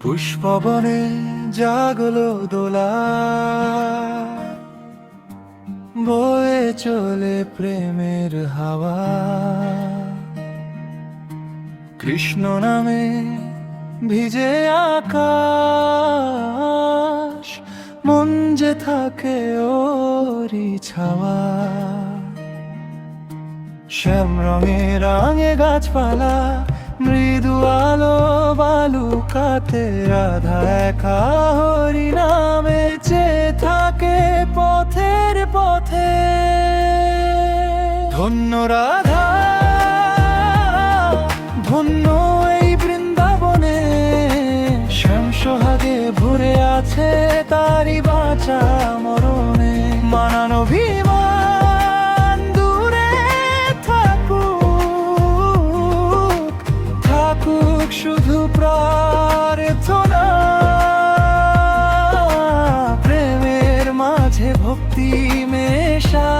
পুষ্পবনে জাগলো দোলা। বয়ে চলে প্রেমের হাওয়া। কৃষ্ণ নামে ভিজে আকাশ, মন যে থাকে ওরি ছাওয়া। শ্যাম রঙে রঙে গাছপালা, মৃদু আলো বালুকাতে রাধা একা হরি ধন্য রাধা, ধন্য এই বৃন্দাবনে। শ্যাম সোহাগে ভরে আছে তারি বাঁচা মরণে। মানানো বিমান দূরে থাকুক থাকুক শুধু প্রার্থনা। প্রেমের মাঝে ভক্তি মেশা।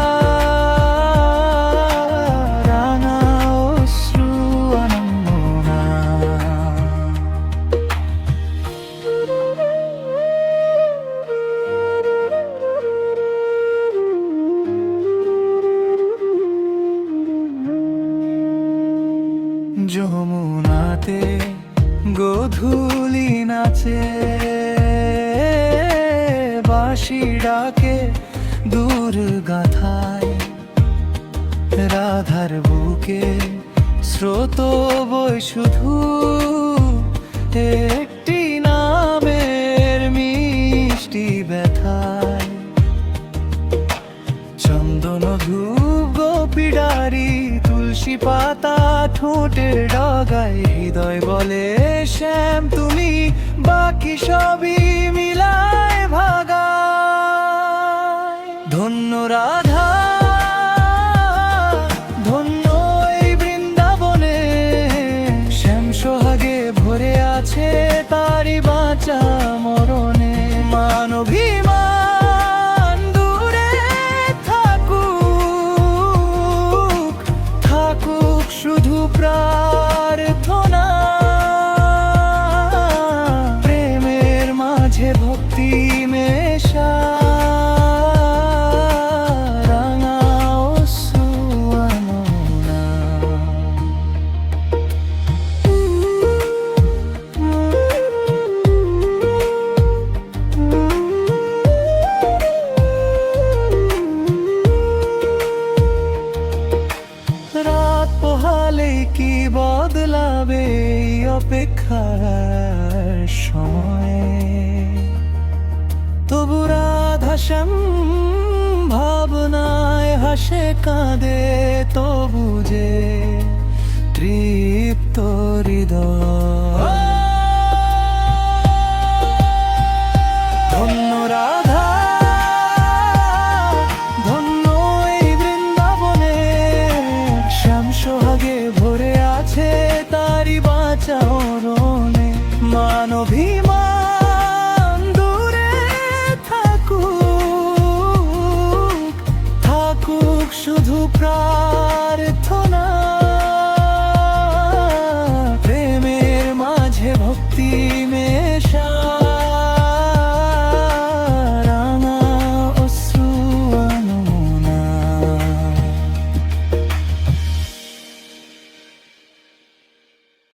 যমুনাতে গধুলি নাচে বাসি ডাকে দূর গাথায় রাধার বুকে স্রোত বই শুধু একটি পাতা ঠোঁটের ডগায় হৃদয় বলে, শ্যাম, তুমি বাকি সবই মিলায় ভাগা ধন্য রাধা, ধন্য বৃন্দাবনে, শ্যাম, সোহাগে ভরে আছে তারি বাঁচা মরণে। মানবিমান পোহালে কি বদলাবে অপেক্ষা অপেক্ষার সময়? তবু রাধাশ্যাম ভাবনায় হাসে কাঁদে তবু ভরে আছে তারি বাঁচা অরণে। মানভিমান দূরে থাকুক থাকুক শুধু প্রার্থনা।